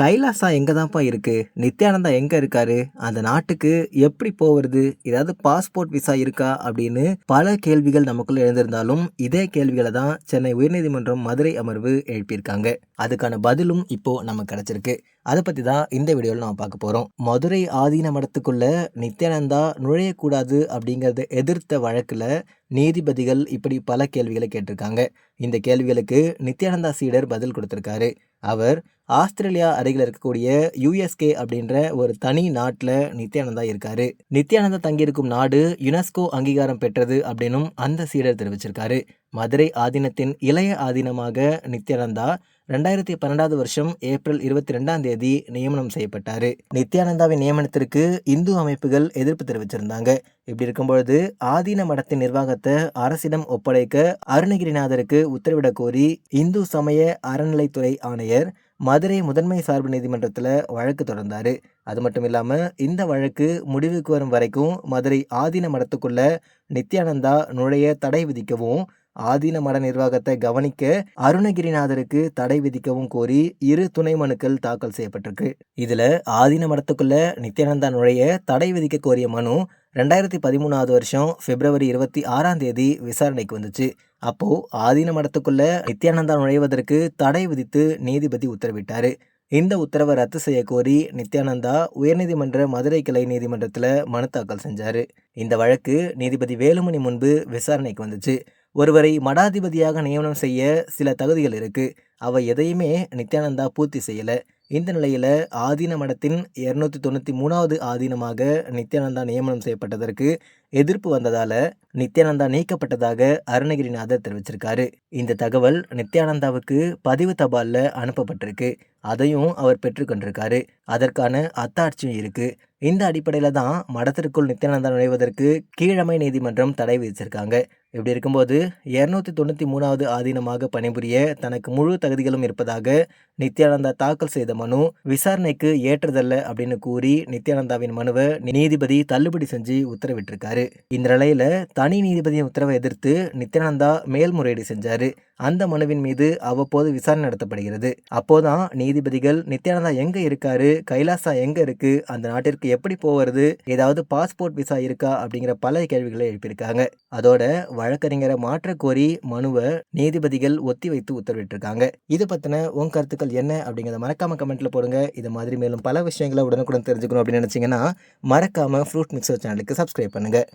கைலாசா எங்கே தான்ப்பா இருக்குது நித்யானந்தா எங்கே இருக்காரு? அந்த நாட்டுக்கு எப்படி போகிறது ஏதாவது பாஸ்போர்ட் விசா இருக்கா? அப்படின்னு பல கேள்விகள் நமக்குள்ள எழுந்திருந்தாலும் இதே கேள்விகளை தான் சென்னை உயர்நீதிமன்றம் மதுரை அமர்வு எழுப்பியிருக்காங்க. அதுக்கான பதிலும் இப்போ நமக்கு கிடைச்சிருக்கு. அதை பற்றி தான் இந்த வீடியோவில் நம்ம பார்க்க போகிறோம் மதுரை ஆதீன மடத்துக்குள்ள நித்யானந்தா நுழையக்கூடாது அப்படிங்கிறத எதிர்த்த வழக்கில் நீதிபதிகள் இப்படி பல கேள்விகளை கேட்டிருக்காங்க. இந்த கேள்விகளுக்கு நித்யானந்தா சீடர் பதில் கொடுத்துருக்காரு. அவர் ஆஸ்திரேலியா அருகில் இருக்கக்கூடிய யுஎஸ்கே அப்படின்ற ஒரு தனி நாட்டில் நித்யானந்தா இருக்காரு. நித்யானந்தா தங்கியிருக்கும் நாடு யுனெஸ்கோ அங்கீகாரம் பெற்றது அப்படின்னும் அந்த சீடர் தெரிவிச்சிருக்காரு. மதுரை ஆதீனத்தின் இளைய ஆதீனமாக நித்யானந்தா ரெண்டாயிரத்தி பன்னெண்டாவது வருஷம் ஏப்ரல் இருபத்தி ரெண்டாம் தேதி நியமனம் செய்யப்பட்டார். நித்யானந்தாவின் நியமனத்திற்கு இந்து அமைப்புகள் எதிர்ப்பு தெரிவிச்சிருந்தாங்க. இப்படி இருக்கும்பொழுது ஆதீன மடத்தின் நிர்வாகத்தை அரசிடம் ஒப்படைக்க அருணகிரிநாதருக்கு உத்தரவிடக் கோரி இந்து சமய அறநிலைத்துறை ஆணையர் மதுரை முதன்மை சார்பு நீதிமன்றத்தில் வழக்கு தொடர்ந்தார். அது மட்டும் இல்லாமல் இந்த வழக்கு முடிவுக்கு வரும் வரைக்கும் மதுரை ஆதீன மடத்துக்குள்ள நித்யானந்தா நுழைய தடை விதிக்கவும் ஆதீன மட நிர்வாகத்தை கவனிக்க அருணகிரிநாதருக்கு தடை விதிக்கவும் கோரி இரு துணை மனுக்கள் தாக்கல் செய்யப்பட்டிருக்கு. இதுல ஆதீன மடத்துக்குள்ள நித்யானந்தா நுழைய தடை விதிக்க கோரிய மனு ரெண்டாயிரத்தி பதிமூணாவது வருஷம் பிப்ரவரி இருபத்தி ஆறாம் தேதி விசாரணைக்கு வந்துச்சு. அப்போ ஆதீன மடத்துக்குள்ள நித்யானந்தா நுழைவதற்கு தடை விதித்து நீதிபதி உத்தரவிட்டாரு. இந்த உத்தரவை ரத்து செய்ய கோரி நித்யானந்தா உயர்நீதிமன்ற மதுரை கிளை நீதிமன்றத்தில் மனு தாக்கல் செஞ்சார். இந்த வழக்கு நீதிபதி வேலுமணி முன்பு விசாரணைக்கு வந்துச்சு. ஒருவரை மடாதிபதியாக நியமனம் செய்ய சில தகுதிகள் இருக்குது அவை எதையுமே நித்யானந்தா பூர்த்தி செய்யலை. இந்த நிலையில் ஆதீன மடத்தின் இரநூத்தி தொண்ணூற்றி மூணாவது ஆதீனமாக நித்யானந்தா நியமனம் செய்யப்பட்டதற்கு எதிர்ப்பு வந்ததால நித்யானந்தா நீக்கப்பட்டதாக அருணகிரிநாதர் தெரிவிச்சிருக்காரு. இந்த தகவல் நித்யானந்தாவுக்கு பதிவு தபாலில் அனுப்பப்பட்டிருக்கு. அதையும் அவர் பெற்றுக்கொண்டிருக்காரு அதற்கான அத்தாட்சியும் இருக்கு. இந்த அடிப்படையில் தான் மடத்திற்குள் நித்யானந்தா நுழைவதற்கு கீழமை நீதிமன்றம் தடை விதிச்சிருக்காங்க. இப்படி இருக்கும்போது இரநூத்தி தொண்ணூற்றி மூணாவது ஆதீனமாக பணிபுரிய தனக்கு முழு தகுதிகளும் இருப்பதாக நித்யானந்தா தாக்கல் செய்த மனு விசாரணைக்கு ஏற்றதல்ல அப்படின்னு கூறி நித்யானந்தாவின் மனுவை நீதிபதி தள்ளுபடி செஞ்சு உத்தரவிட்டிருக்காரு. இந்த நிலையில் தனி நீதிபதியின் உத்தரவை எதிர்த்து நித்யானந்தா மேல்முறையீடு செஞ்சாரு. அந்த மனுவின் மீது அவ்வப்போது விசாரணை நடத்தப்படுகிறது. அப்போதான் நீதிபதிகள் நித்யானந்தா எங்க இருக்காரு? கைலாசா எங்க இருக்கு? அந்த நாட்டிற்கு எப்படி போவது? ஏதாவது பாஸ்போர்ட் விசா இருக்கா? அப்படிங்கிற பல கேள்விகளை எழுப்பியிருக்காங்க. அதோட வழக்கறிஞரை மாற்ற கோரி மனுவை நீதிபதிகள் ஒத்தி வைத்து உத்தரவிட்டிருக்காங்க. இது பத்தின உன் கருத்துக்கள் என்ன? அப்படிங்கிறத மறக்காம கமெண்ட்ல போடுங்க. இது மாதிரி மேலும் பல விஷயங்களை உடனுக்குடன் தெரிஞ்சுக்கணும் அப்படின்னு நினைச்சீங்கன்னா மறக்காம ஃப்ரூட் மிக்சர் சேனலுக்கு சப்ஸ்கிரைப் பண்ணுங்க.